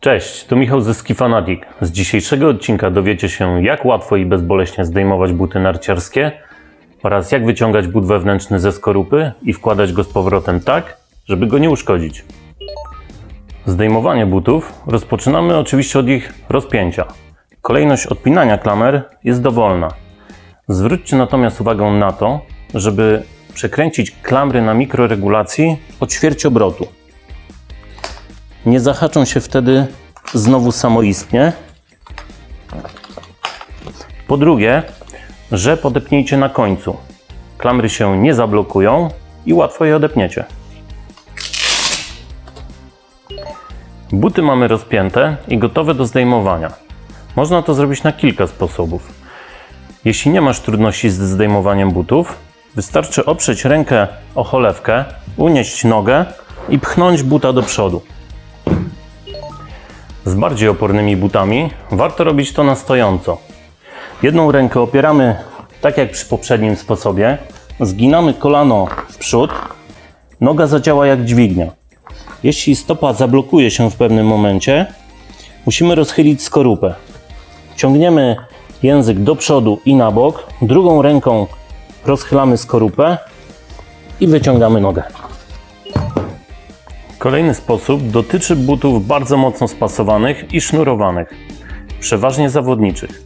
Cześć, tu Michał ze Ski Fanatic. Z dzisiejszego odcinka dowiecie się, jak łatwo i bezboleśnie zdejmować buty narciarskie oraz jak wyciągać but wewnętrzny ze skorupy i wkładać go z powrotem tak, żeby go nie uszkodzić. Zdejmowanie butów rozpoczynamy oczywiście od ich rozpięcia. Kolejność odpinania klamer jest dowolna. Zwróćcie natomiast uwagę na to, żeby przekręcić klamry na mikroregulacji o ćwierć obrotu. Nie zahaczą się wtedy znowu samoistnie. Po drugie, że podepnijcie na końcu. Klamry się nie zablokują i łatwo je odepniecie. Buty mamy rozpięte i gotowe do zdejmowania. Można to zrobić na kilka sposobów. Jeśli nie masz trudności z zdejmowaniem butów, wystarczy oprzeć rękę o cholewkę, unieść nogę i pchnąć buta do przodu. Z bardziej opornymi butami warto robić to na stojąco. Jedną rękę opieramy tak jak przy poprzednim sposobie, zginamy kolano w przód, noga zadziała jak dźwignia. Jeśli stopa zablokuje się w pewnym momencie, musimy rozchylić skorupę. Ciągniemy język do przodu i na bok, drugą ręką rozchylamy skorupę i wyciągamy nogę. Kolejny sposób dotyczy butów bardzo mocno spasowanych i sznurowanych, przeważnie zawodniczych.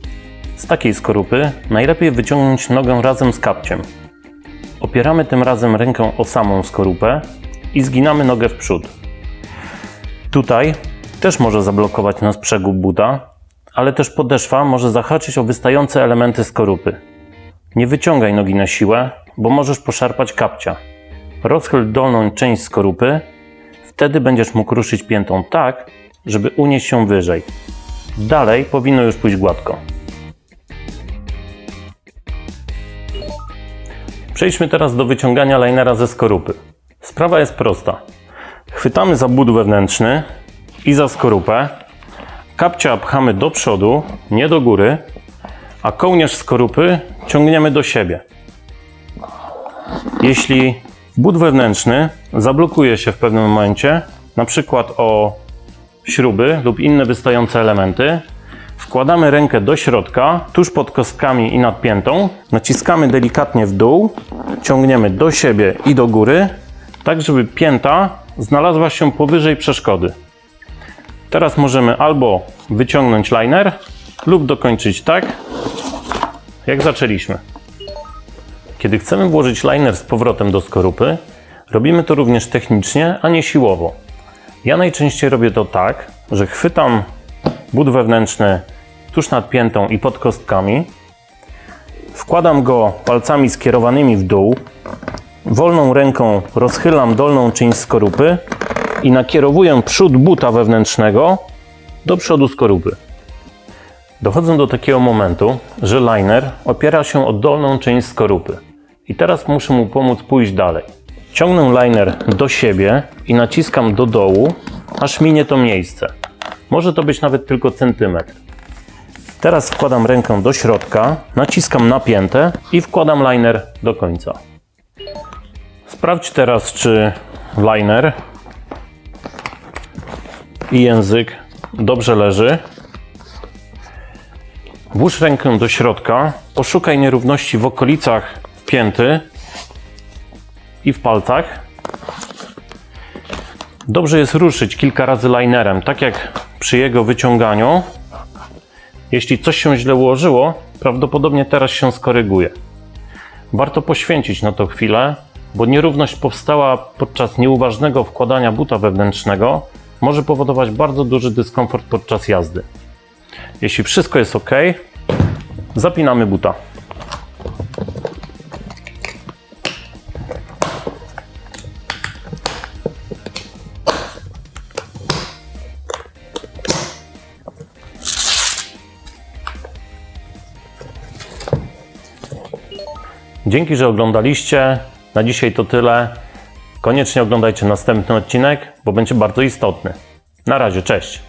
Z takiej skorupy najlepiej wyciągnąć nogę razem z kapciem. Opieramy tym razem rękę o samą skorupę i zginamy nogę w przód. Tutaj też może zablokować nas przegub buta, ale też podeszwa może zahaczyć o wystające elementy skorupy. Nie wyciągaj nogi na siłę, bo możesz poszarpać kapcia. Rozchyl dolną część skorupy Wtedy będziesz mógł ruszyć piętą tak, żeby unieść się wyżej. Dalej powinno już pójść gładko. Przejdźmy teraz do wyciągania linera ze skorupy. Sprawa jest prosta. Chwytamy za but wewnętrzny i za skorupę. Kapcia pchamy do przodu, nie do góry, a kołnierz skorupy ciągniemy do siebie. Jeśli but wewnętrzny zablokuje się w pewnym momencie, na przykład o śruby lub inne wystające elementy. Wkładamy rękę do środka, tuż pod kostkami i nad piętą, naciskamy delikatnie w dół, ciągniemy do siebie i do góry, tak żeby pięta znalazła się powyżej przeszkody. Teraz możemy albo wyciągnąć liner, lub dokończyć tak, jak zaczęliśmy. Kiedy chcemy włożyć liner z powrotem do skorupy, robimy to również technicznie, a nie siłowo. Ja najczęściej robię to tak, że chwytam but wewnętrzny tuż nad piętą i pod kostkami, wkładam go palcami skierowanymi w dół, wolną ręką rozchylam dolną część skorupy i nakierowuję przód buta wewnętrznego do przodu skorupy. Dochodzę do takiego momentu, że liner opiera się o dolną część skorupy. I teraz muszę mu pomóc pójść dalej. Ciągnę liner do siebie i naciskam do dołu, aż minie to miejsce. Może to być nawet tylko centymetr. Teraz wkładam rękę do środka, naciskam napięte i wkładam liner do końca. Sprawdź teraz, czy liner i język dobrze leży. Włóż rękę do środka, poszukaj nierówności w okolicach pięty i w palcach. Dobrze jest ruszyć kilka razy linerem, tak jak przy jego wyciąganiu. Jeśli coś się źle ułożyło, prawdopodobnie teraz się skoryguje. Warto poświęcić na to chwilę, bo nierówność powstała podczas nieuważnego wkładania buta wewnętrznego może powodować bardzo duży dyskomfort podczas jazdy. Jeśli wszystko jest ok, zapinamy buta. Dzięki, że oglądaliście. Na dzisiaj to tyle. Koniecznie oglądajcie następny odcinek, bo będzie bardzo istotny. Na razie, cześć.